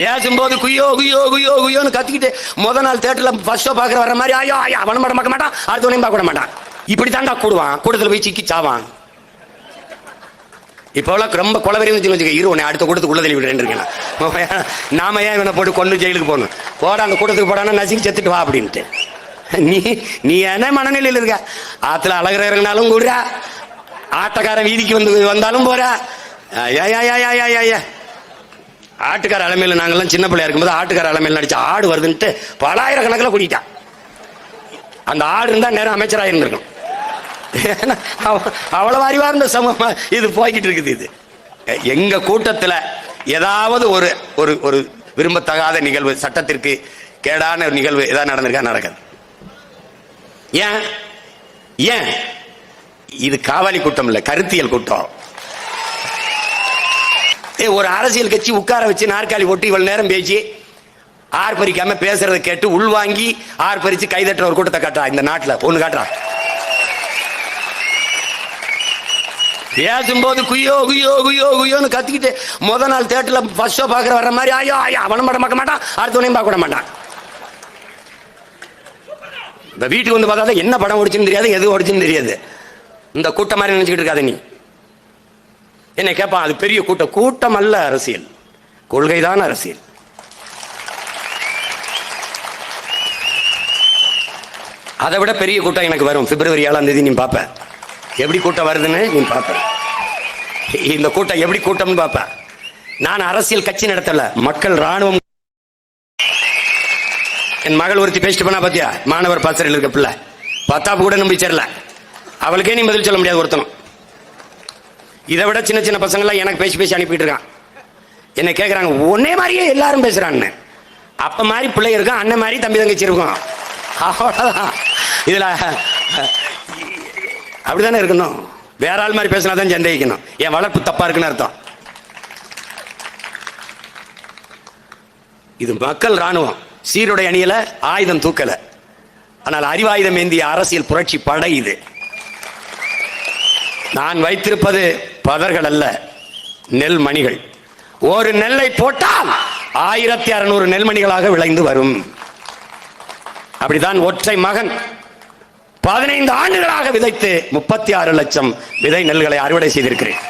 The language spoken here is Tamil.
பேசும்போது குயோ குயோ குயோ குயோன்னு கத்திக்கிட்டு முத நாள் தேட்டர்ல ஃபர்ஸ்ட் ஷோ பார்க்குற வர மாதிரி ஐயோ ஆயா அவன படம் பார்க்க மாட்டான் அடுத்தவனையும் பார்க்க மாட்டான். இப்படி தாண்டா கூடுவான். கூட்டத்தில் போய் சிக்கி சாவான். இப்போலாம் ரொம்ப குலவெறி வச்சு வச்சுக்க இரு உன்னை அடுத்த கூட்டத்துக்கு உள்ள தள்ளி விடுறேன் இருக்கேன் நாம ஏன் இவனை போட்டு கொண்டு ஜெயிலுக்கு போகணும்? போடா அந்த கூட்டத்துக்கு போடானா நசுக்கி செத்துட்டு வா அப்படின்ட்டு. நீ நீ என்ன மனநிலையில் இருக்க? ஆத்துல அழகிற இறங்கினாலும் கூடுறா. ஆட்டக்காரன் வீதிக்கு வந்து வந்தாலும் போறா. ஐயா, ஐயா, ஐயா, ஐயா, ஐயா, ஐயா. ஆட்டுக்கார அலமையில் நாங்கள்லாம் சின்ன பிள்ளையா இருக்கும்போது ஆட்டுக்கார அலமையில் நடிச்ச ஆடு வருதுன்ட்டு பலாயிரக்கணக்கில் கூட்டிட்டான் அந்த ஆடு இருந்தால் நேரம் அமைச்சராக இருந்திருக்கும் அவ்வளவு அவ- இருந்த சமூகம் இது போய்கிட்டு இருக்குது இது. எங்க கூட்டத்தில் ஏதாவது ஒரு ஒரு ஒரு விரும்பத்தகாத நிகழ்வு சட்டத்திற்கு கேடான ஒரு நிகழ்வு ஏதாவது நடந்திருக்கா? நடக்காது. ஏன்? ஏன்? இது காவாலி கூட்டம் இல்லை கருத்தியல் கூட்டம். ஒரு அரசியல் கட்சி உட்கார வச்சு நாற்காலி போட்டு இவ்வளவு நேரம் பேச்சு ஆர்ப்பரிக்காம பேசுறதை கேட்டு உள்வாங்கி ஆர்ப்பரிச்சு கைதட்டுற ஒரு கூட்டத்தை காட்டுறா இந்த நாட்டுல. ஒண்ணு காட்டுறா. பேசும்போது குயோ குயோ குயோ குயோன்னு கத்திக்கிட்டு முத நாள் தேட்டர்ல ஃபர்ஸ்ட் ஷோ பார்க்குற வர மாதிரி ஐயோ ஐயோ அவனும் படம் பார்க்க மாட்டான் அடுத்தவனையும் பார்க்க விட மாட்டான். இந்த வீட்டுக்கு வந்து பார்த்தா தான் என்ன படம் ஓடிச்சுன்னு தெரியாது எது ஓடிச்சுன்னு தெரியாது. இந்த கூட்டம் மாதிரி நினைச்சுக்கிட்டு இருக்காத நீ. என்ன கேட்பான் அது பெரிய கூட்டம் கூட்டம் அல்ல அரசியல். கொள்கைதான் அரசியல். அதை விட பெரிய கூட்டம் எனக்கு வரும். பிப்ரவரி ஏழாம் தேதி நீ பார்ப்ப எப்படி கூட்டம் வருதுன்னு நீ பார்ப்ப இந்த கூட்டம் எப்படி கூட்டம்னு பார்ப்ப நான் அரசியல் கட்சி நடத்தல. மக்கள் ராணுவம் என் மகள் ஒருத்தி பேசிட்டு போனா பாத்தியா? மாணவர் பாசறையில் இருக்க பிள்ளை. பத்தாப்பு கூட நம்பி அவளுக்கே நீ பதில் சொல்ல முடியாது ஒருத்தனும். இதை விட சின்ன சின்ன பசங்கள்லாம் எனக்கு பேசி பேசி அனுப்பிட்டு இருக்கான். என்ன கேட்குறாங்க ஒன்னே மாதிரியே எல்லாரும் பேசுறான்னு. அப்ப மாதிரி பிள்ளை இருக்கும் அண்ணன் மாதிரி தம்பி தங்கச்சி இருக்கும். அவ்வளவுதான். இதுல அப்படிதானே இருக்கணும்? வேற ஆள் மாதிரி பேசினா தான் சந்தேகிக்கணும். என் வளர்ப்பு தப்பா இருக்குன்னு அர்த்தம். இது மக்கள் ராணுவம் சீருடை அணியல ஆயுதம் தூக்கல. ஆனால் அறிவாயுதம் ஏந்திய அரசியல் புரட்சி படை இது. நான் வைத்திருப்பது பதர்கள் அல்ல நெல் மணிகள் ஒரு நெல்லை போட்டால் ஆயிரத்தி அறுநூறு நெல்மணிகளாக விளைந்து வரும். அப்படிதான் ஒற்றை மகன் பதினைந்து ஆண்டுகளாக விதைத்து முப்பத்தி ஆறு லட்சம் விதை நெல்களை அறுவடை செய்திருக்கிறேன்.